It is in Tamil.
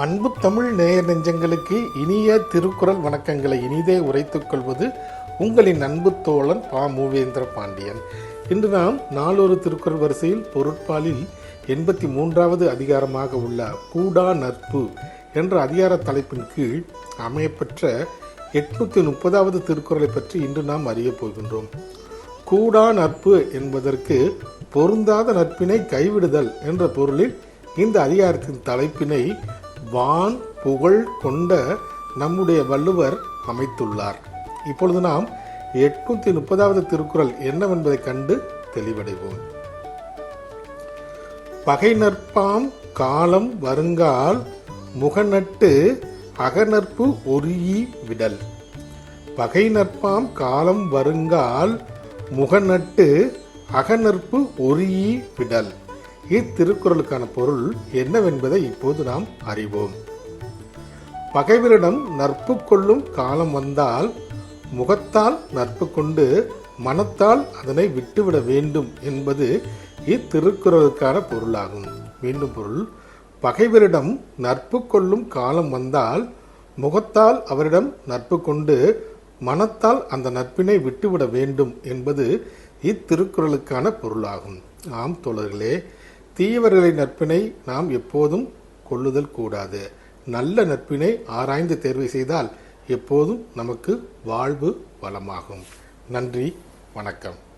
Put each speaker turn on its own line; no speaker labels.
அன்பு தமிழ் நேயர் நெஞ்சங்களுக்கு இனிய திருக்குறள் வணக்கங்களை இனிதே உரைத்துக் கொள்வது உங்களின் அன்பு தோழன் பா. மூவேந்திர பாண்டியன். இன்று நாம் நாளொரு திருக்குறள் வரிசையில் பொருட்பாலில் எண்பத்தி மூன்றாவது அதிகாரமாக உள்ள கூடா நட்பு என்ற அதிகார தலைப்பின் கீழ் அமையப்பெற்ற எட்நூத்தி முப்பதாவது திருக்குறளை பற்றி இன்று நாம் அறியப் போகின்றோம். கூடா நட்பு என்பதற்கு பொருந்தாத நட்பினை கைவிடுதல் என்ற பொருளில் இந்த அதிகாரத்தின் தலைப்பினை வான் புகழ் கொண்ட நம்முடைய வள்ளுவர் அமைத்துள்ளார். இப்பொழுது நாம் எட்நூத்தி முப்பதாவது திருக்குறள் என்னவென்பதை கண்டு தெளிவடைவோம். பகை நற்பாம் காலம் வருங்கால் முகநட்டு அகநற்பு ஒருயி விடல். பகை நற்பாம் காலம் வருங்கால் முகநட்டு அகநற்பு ஒருயி விடல். இத்திருக்குறளுக்கான பொருள் என்னவென்பதை இப்போது நாம் அறிவோம். பகைவரிடம் நட்பு கொள்ளும் காலம் வந்தால் முகத்தால் நட்பு கொண்டு மனத்தால் அதனை விட்டுவிட வேண்டும் என்பது இத்திருக்குறளுக்கான பொருளாகும். மீண்டும் பொருள் பகைவரிடம் நட்பு கொள்ளும் காலம் வந்தால் முகத்தால் அவரிடம் நட்பு கொண்டு மனத்தால் அந்த நட்பினை விட்டுவிட வேண்டும் என்பது இத்திருக்குறளுக்கான பொருளாகும். ஆம் தோழர்களே தீயவர்களின் நட்பினை நாம் எப்போதும் கொள்ளுதல் கூடாது. நல்ல நட்பினை ஆராய்ந்து தேர்வு செய்தால் எப்போதும் நமக்கு வாழ்வு வளமாகும். நன்றி வணக்கம்.